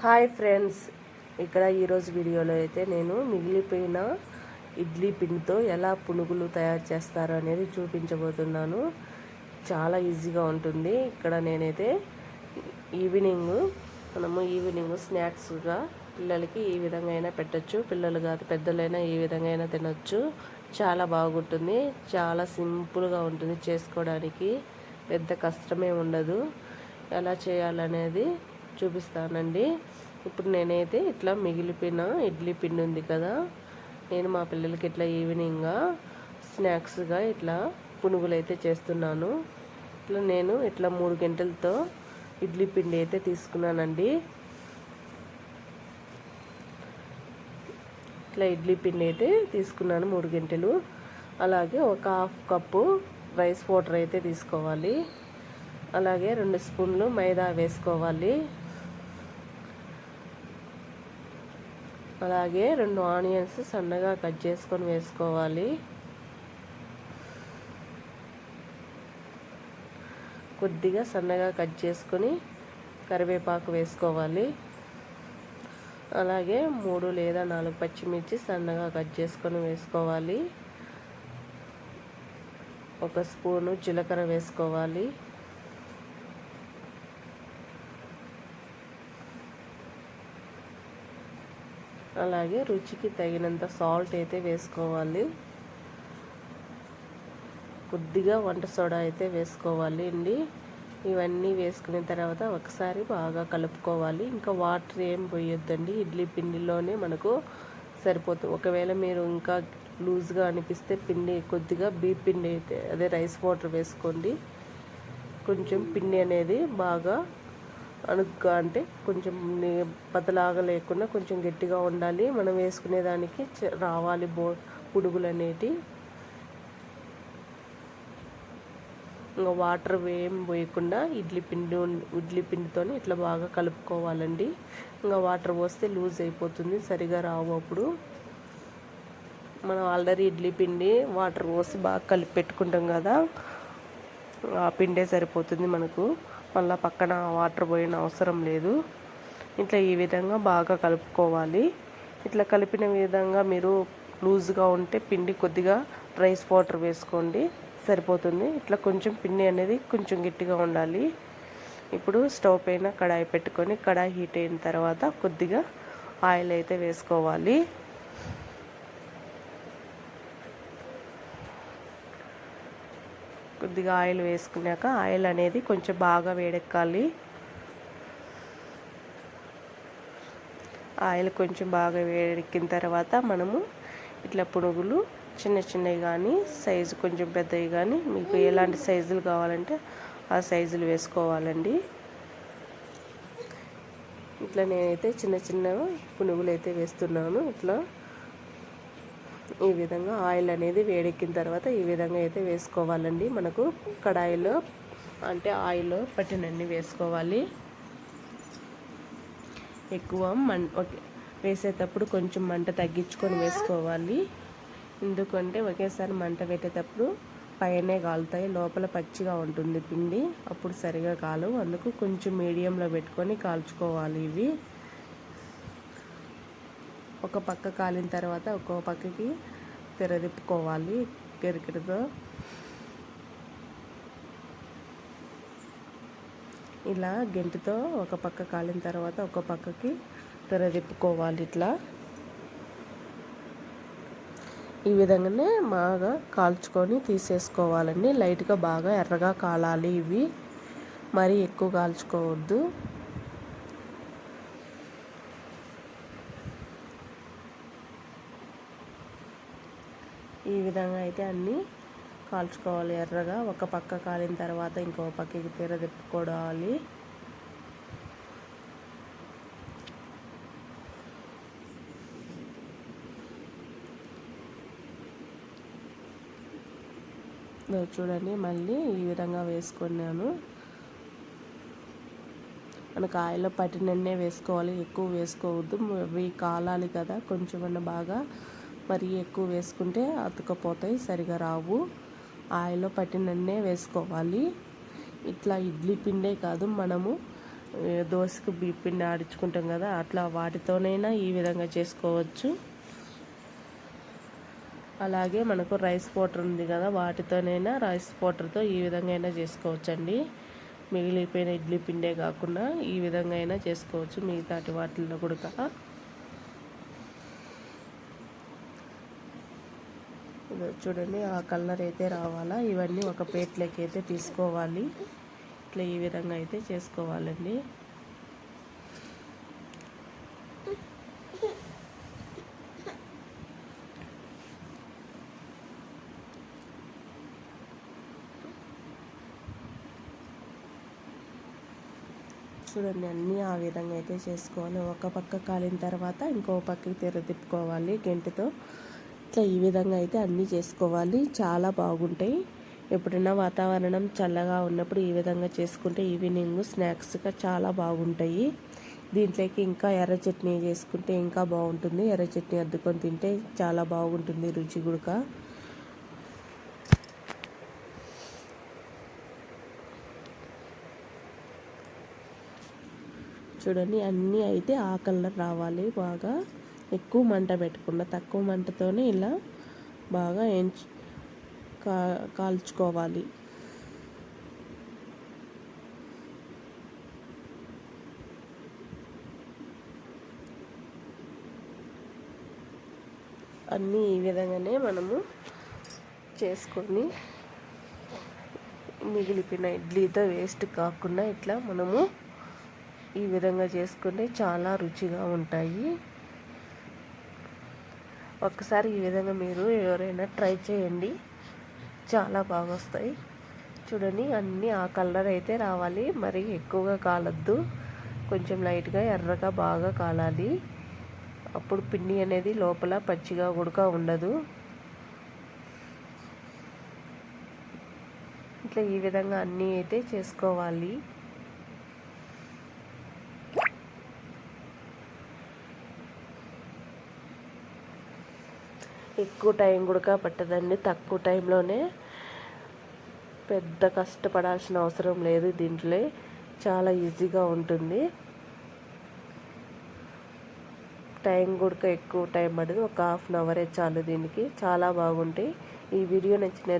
Hi friends. ఇక్కడ ఈరోజు వీడియోలో అయితే నేను మిగిలిపోయిన ఇడ్లీ పిండితో ఎలా పునుగులు తయారు చేస్తారో అనేది చూపించబోతున్నాను. చాలా ఈజీగా ఉంటుంది. ఇక్కడ నేనైతే ఈవినింగ్ మనము ఈవినింగ్ స్నాక్స్గా పిల్లలకి ఈ విధంగా అయినా పెట్టచ్చు. పిల్లలు కాదు పెద్దలైనా ఈ విధంగా అయినా తినచ్చు. చాలా బాగుంటుంది. చాలా సింపుల్గా ఉంటుంది. చేసుకోవడానికి పెద్ద కష్టమే ఉండదు. ఎలా చేయాలనేది చూపిస్తానండి. ఇప్పుడు నేనైతే ఇట్లా మిగిలిపోయిన ఇడ్లీ పిండి ఉంది కదా నేను మా పిల్లలకి ఇట్లా ఈవినింగ్గా స్నాక్స్గా ఇట్లా పునుగులు అయితే చేస్తున్నాను. ఇట్లా నేను ఇట్లా మూడు గంటలతో ఇడ్లీ పిండి అయితే తీసుకున్నానండి. ఇట్లా ఇడ్లీ పిండి అయితే తీసుకున్నాను మూడు గంటలు. అలాగే ఒక హాఫ్ కప్పు రైస్ పౌడర్ అయితే తీసుకోవాలి. అలాగే రెండు స్పూన్లు మైదా వేసుకోవాలి. అలాగే రెండు ఆనియన్స్ సన్నగా కట్ చేసుకొని వేసుకోవాలి. కొద్దిగా సన్నగా కట్ చేసుకొని కరివేపాకు వేసుకోవాలి. అలాగే మూడు లేదా నాలుగు పచ్చిమిర్చి సన్నగా కట్ చేసుకొని వేసుకోవాలి. ఒక స్పూను జీలకర్ర వేసుకోవాలి. అలాగే రుచికి తగినంత సాల్ట్ అయితే వేసుకోవాలి. కొద్దిగా వంట సోడా అయితే వేసుకోవాలి అండి. ఇవన్నీ వేసుకున్న తర్వాత ఒకసారి బాగా కలుపుకోవాలి. ఇంకా వాటర్ ఏం పోయొద్దండి. ఇడ్లీ పిండిలోనే మనకు సరిపోతుంది. ఒకవేళ మీరు ఇంకా లూజ్గా అనిపిస్తే పిండి కొద్దిగా బీ పిండి అయితే అదే రైస్ వాటర్ వేసుకోండి. కొంచెం పిండి అనేది బాగా అణుగ్గా అంటే కొంచెం పతలాగా లేకుండా కొంచెం గట్టిగా ఉండాలి. మనం వేసుకునే దానికి రావాలి బో పుడుగులు అనేటి ఇంకా వాటర్ ఏం పోయకుండా ఇడ్లీ పిండి ఇడ్లీ పిండితో ఇట్లా బాగా కలుపుకోవాలండి. ఇంకా వాటర్ పోస్తే లూజ్ అయిపోతుంది సరిగా రావు అప్పుడు. మనం ఆల్రెడీ ఇడ్లీ పిండి వాటర్ పోసి బాగా కలిపి పెట్టుకుంటాం కదా ఆ పిండే సరిపోతుంది మనకు. మళ్ళీ పక్కన వాటర్ పోయిన అవసరం లేదు. ఇట్లా ఈ విధంగా బాగా కలుపుకోవాలి. ఇట్లా కలిపిన విధంగా మీరు లూజ్గా ఉంటే పిండి కొద్దిగా రైస్ వాటర్ వేసుకోండి సరిపోతుంది. ఇట్లా కొంచెం పిండి అనేది కొంచెం గట్టిగా ఉండాలి. ఇప్పుడు స్టవ్ పైన కడాయి పెట్టుకొని కడాయి హీట్ అయిన తర్వాత కొద్దిగా ఆయిల్ అయితే వేసుకోవాలి. కొద్దిగా ఆయిల్ వేసుకున్నాక ఆయిల్ అనేది కొంచెం బాగా వేడెక్కాలి. ఆయిల్ కొంచెం బాగా వేడెక్కిన తర్వాత మనము ఇట్లా పునుగులు చిన్న చిన్నవి కానీ సైజు కొంచెం పెద్దవి కానీ మీకు ఎలాంటి సైజులు కావాలంటే ఆ సైజులు వేసుకోవాలండి. ఇట్లా నేనైతే చిన్న చిన్న పునుగులు అయితే వేస్తున్నాను. ఇట్లా ఈ విధంగా ఆయిల్ అనేది వేడెక్కిన తర్వాత ఈ విధంగా అయితే వేసుకోవాలండి. మనకు కడాయిలో అంటే ఆయిల్ పట్టినన్ని వేసుకోవాలి. ఎక్కువ మం వేసేటప్పుడు కొంచెం మంట తగ్గించుకొని వేసుకోవాలి. ఎందుకంటే ఒకేసారి మంట పెట్టేటప్పుడు పైనే కాలుతాయి లోపల పచ్చిగా ఉంటుంది పిండి. అప్పుడు సరిగా కాలు అందుకు కొంచెం మీడియంలో పెట్టుకొని కాల్చుకోవాలి ఇవి. ఒక పక్క కాలిన తర్వాత ఒక్కో పక్కకి తెరదిప్పుకోవాలి కెరికిడితో ఇలా గెంటితో ఒక పక్క కాలిన తర్వాత ఒక పక్కకి తెరదిప్పుకోవాలి ఇట్లా. ఈ విధంగానే బాగా కాల్చుకొని తీసేసుకోవాలండి. లైట్గా బాగా ఎర్రగా కాలాలి ఇవి. మరీ ఎక్కువ కాల్చుకోవద్దు. ఈ విధంగా అయితే అన్నీ కాల్చుకోవాలి. ఎర్రగా ఒక పక్క కాలిన తర్వాత ఇంకో పక్కకి తీర తిప్పుకోవాలి. చూడండి మళ్ళీ ఈ విధంగా వేసుకున్నాను. మనకు ఆయిల్లో పట్టినన్నే వేసుకోవాలి. ఎక్కువ వేసుకోవద్దు. అవి కాలాలి కదా కొంచెం బాగా మరి ఎక్కువ వేసుకుంటే అతుకపోతాయి సరిగా రావు. ఆయిల్లో పట్టినన్నే వేసుకోవాలి. ఇట్లా ఇడ్లీ పిండే కాదు మనము. దోశకు బియ్య పిండి ఆడించుకుంటాం కదా అట్లా వాటితోనైనా ఈ విధంగా చేసుకోవచ్చు. అలాగే మనకు రైస్ పౌడర్ ఉంది కదా వాటితోనైనా రైస్ పౌడర్తో ఈ విధంగా అయినా చేసుకోవచ్చండి. మిగిలిపోయిన ఇడ్లీ పిండే కాకుండా ఈ విధంగా అయినా చేసుకోవచ్చు మిగతాటి వాటిల్లో కూడా. చూడండి ఆ కలర్ అయితే రావాలా? ఇవన్నీ ఒక ప్లేట్లోకి అయితే తీసుకోవాలి. ఇట్లా ఈ విధంగా అయితే చేసుకోవాలండి. చూడండి అన్నీ ఆ విధంగా అయితే చేసుకోవాలి. ఒక పక్క కాలిన తర్వాత ఇంకో పక్కకి తెర తిప్పుకోవాలి గెంటుతో. ఇట్లా ఈ విధంగా అయితే అన్నీ చేసుకోవాలి. చాలా బాగుంటాయి. ఎప్పుడైనా వాతావరణం చల్లగా ఉన్నప్పుడు ఈ విధంగా చేసుకుంటే ఈవినింగ్ స్నాక్స్గా చాలా బాగుంటాయి. దీంట్లోకి ఇంకా ఎర్ర చట్నీ చేసుకుంటే ఇంకా బాగుంటుంది. ఎర్ర చట్నీ అద్దుకొని తింటే చాలా బాగుంటుంది రుచి గుడక చూడండి అన్నీ అయితే ఆ కలర్ రావాలి బాగా. ఎక్కువ మంట పెట్టకుండా తక్కువ మంటతోనే ఇలా బాగా ఎంచు కా కాల్చుకోవాలి. అన్నీ ఈ విధంగానే మనము చేసుకొని మిగిలిపోయిన ఇడ్లీతో వేస్ట్ కాకుండా ఇట్లా మనము ఈ విధంగా చేసుకుంటే చాలా రుచిగా ఉంటాయి. ఒక్కసారి ఈ విధంగా మీరు ఎవరైనా ట్రై చేయండి. చాలా బాగా వస్తాయి చూడండి అన్నీ ఆ కలర్ అయితే రావాలి. మరి ఎక్కువగా కాలద్దు. కొంచెం లైట్గా ఎర్రగా బాగా కాలాలి. అప్పుడు పిండి అనేది లోపల పచ్చిగా ఉడక ఉండదు. ఇట్లా ఈ విధంగా అన్నీ అయితే చేసుకోవాలి. ఎక్కువ టైం కూడా పట్టదండి తక్కువ టైంలోనే పెద్ద కష్టపడాల్సిన అవసరం లేదు దీంట్లో. చాలా ఈజీగా ఉంటుంది. టైం కూడా ఎక్కువ టైం పడదు. ఒక హాఫ్ అన్ అవరే చాలు దీనికి. చాలా బాగుంటాయి. ఈ వీడియో నచ్చినట్లే